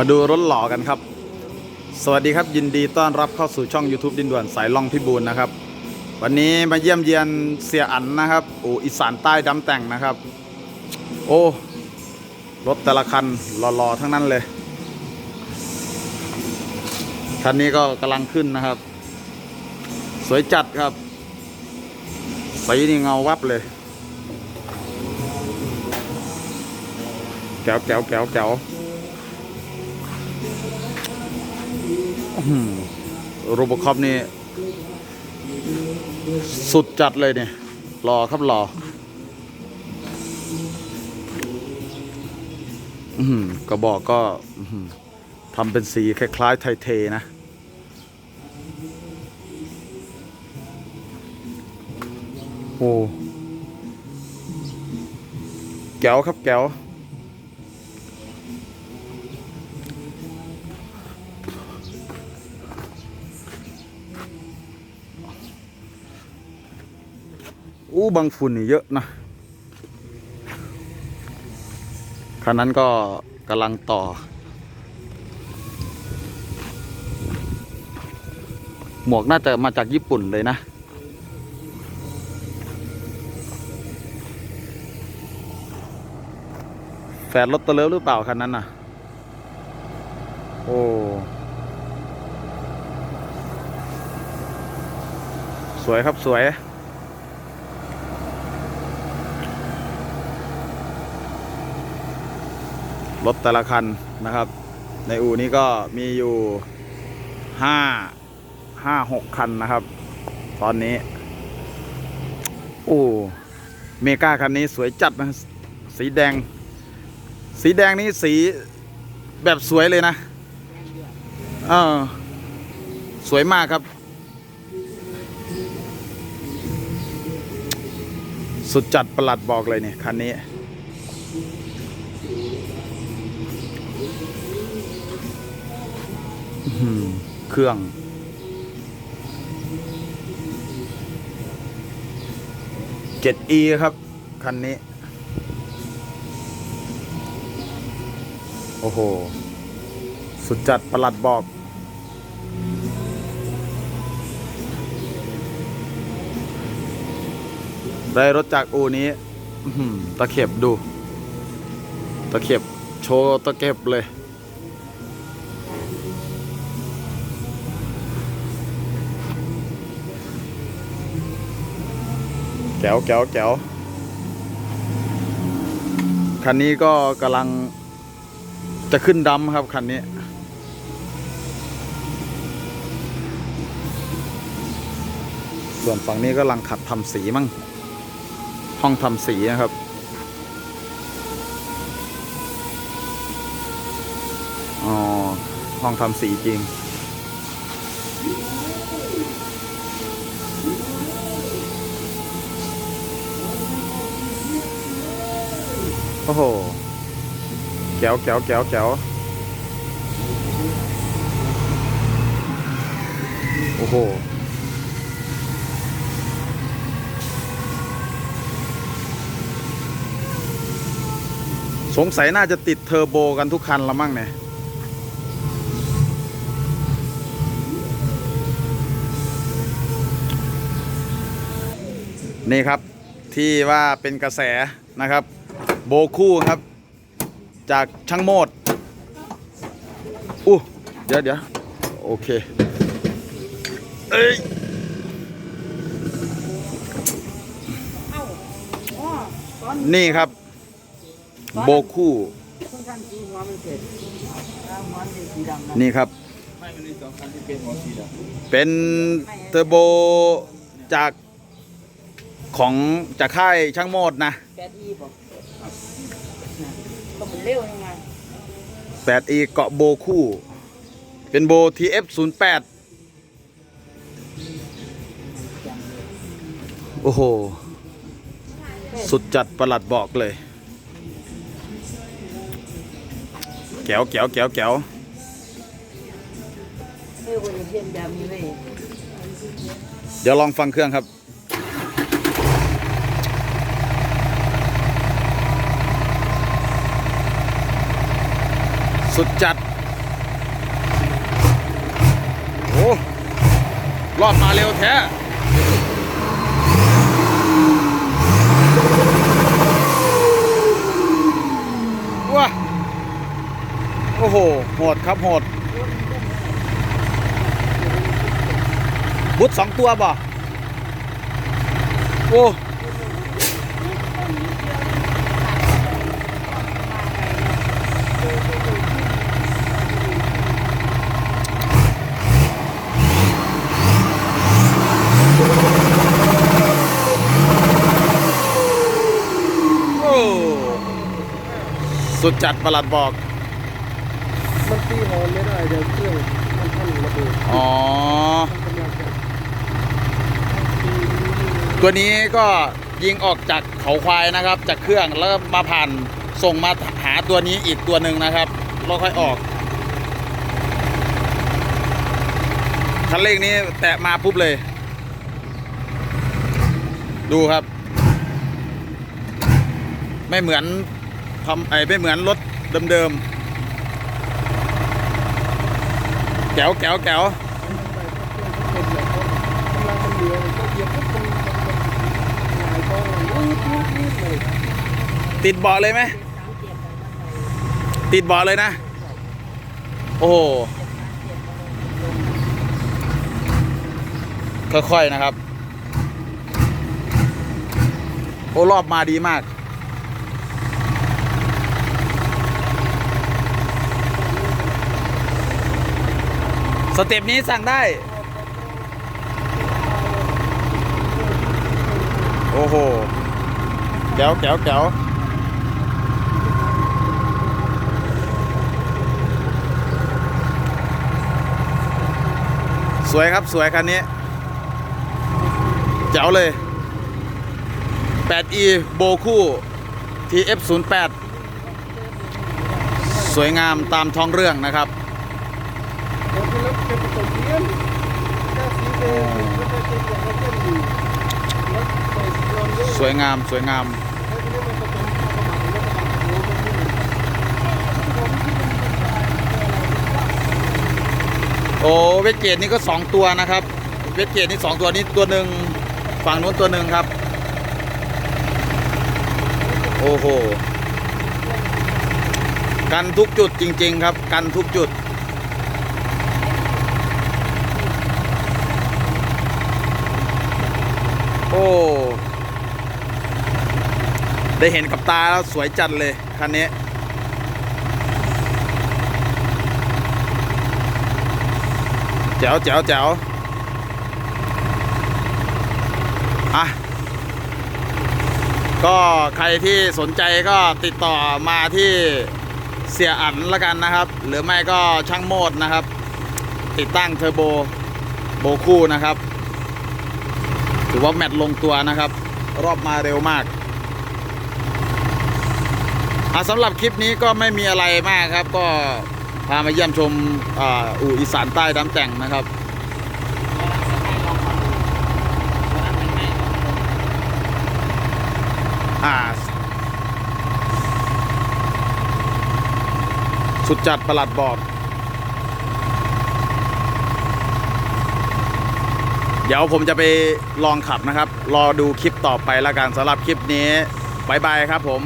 มาดูรถหล่อกันครับ สวัสดีครับยินดีต้อนรับเข้าสู่ช่อง YouTube ดินด่วนสายล่องพิบูลนะครับ วันนี้มาเยี่ยมเยียนเสียอันนะครับโอ้อีสานใต้ดำแต่งนะครับ โอ้รถแต่ละคันหล่อๆทั้งนั้นเลยคันนี้ก็กำลังขึ้นนะครับ สวยจัดครับสีนี่เงาวับเลยแก้วแก้วแก้วแก้ว โรบคอปนี่ สุดจัดเลยเนี่ยหล่อครับหล่ออกระบอกก็ทำเป็นสีคล้ายๆไทยเทนะโอ้แก้วครับแก้ว อู้บางฝุ่นนี่เยอะนะคันนั้นก็กำลังต่อ หมวกน่าจะมาจากญี่ปุ่นเลยนะแฟนรถตะเลิฟหรือเปล่าคันนั้นน่ะ โอ้ สวยครับสวย รถแต่ละคันนะครับ ในอู่นี้ก็มีอยู่ห้าห้าหกคันนะครับ ตอนนี้ โอ้เมกาคันนี้สวยจัดนะ สีแดง สีแดงนี่สีแบบสวยเลยนะ เออ สวยมากครับ สุดจัดประหลัดบอกเลยเนี่ยคันนี้ เครื่อง 7e ครับ คันนี้ โอ้โห สุดจัดประหลัดบอก ได้รถจากอูนี้ตะเข็บดู ตะเข็บโชว์ตะเข็บเลย แก้วแก้วแก้วคันนี้ก็กำลังจะขึ้นดำครับคันนี้ส่วนฝั่งนี้ก็กำลังขัดทำสีมั่ง ห้องทำสีนะครับ อ๋อ ห้องทำสีจริง โอ้โหแก้วแก้วแก้วแก้วโอ้โห สงสัยน่าจะติดเทอร์โบกันทุกคันละมั่งเนี่ยนี่ครับที่ว่าเป็นกระแสนะครับ โบคู่ครับ จากช่างโมดอู้เดี๋ยวเดี๋ยวโอเคเอ้ยนี่ครับ โบคู่ นี่ครับ เป็นเทอร์โบจากของจากค่ายช่างโมดนะแปดเกาะโบคู่ เป็นโบ TF08 โอ้โห สุดจัดประหลัดบอกเลย แก้วแก้วแก้วแก้วเดี๋ยวลองฟังเครื่องครับสุดจัด โอ้รอดมาเร็วแท้ อ้โหโหดครับโหดบุตรสองตัวบ่โอ้โอ้สุดจัดประหลัดบอก มันตีหอนไม่ได้เดี๋ยวเครื่องมันท่านระเบิด อ๋อ ตัวนี้ก็ยิงออกจากเขาควายนะครับ จากเครื่องแล้วก็มาผ่านส่งมาหาตัวนี้อีกตัวหนึ่งนะครับแล้วค่อยออกคันเร่งนี้แตะมาปุ๊บเลย ดูครับ ไม่เหมือนทำไอ้ไม่เหมือนรถเดิมๆ แก้วแก้วแก้วติดเบาะเลยไหม ติดเบาะเลยนะ โอ้โหค่อยๆนะครับ โอ้รอบมาดีมาก สเต็ปนี้สั่งได้ โอ้โหแก้วแก้วแก้วสวยครับสวยคันนี้แจ๋วเลย 8e โบคู่ TF08 สวยงามตามท้องเรื่องนะครับ เดี๋ยวที่รถเป็นผ สวยงาม สวยงามโอ้เวทเกตนี่ก็2ตัวนะครับ เวทเกตนี่2ตัวนี้ตัวหนึ่งฝั่งนู้นตัวหนึ่งครับ โอ้โห กันทุกจุดจริง ๆ ครับ กันทุกจุด โอ้ ได้เห็นกับตาแล้วสวยจัดเลยคันนี้แจ๋วแจ๋วแจ๋วอะก็ใครที่สนใจก็ติดต่อมาที่เสียอันละกันนะครับ หรือไม่ก็ช่างโมดนะครับ ติดตั้งเทอร์โบโบคู่นะครับ ถือว่าแมตช์ลงตัวนะครับ รอบมาเร็วมาก สำหรับคลิปนี้ก็ไม่มีอะไรมากครับ ก็พามาเยี่ยมชมอ,อู่อีสานใต้ดำแต่งนะครับสุดจัดประหลัดบอก เดี๋ยวผมจะไปลองขับนะครับ รอดูคลิปต่อไปล้วกันสำหรับคลิปนี้บายบายครับผม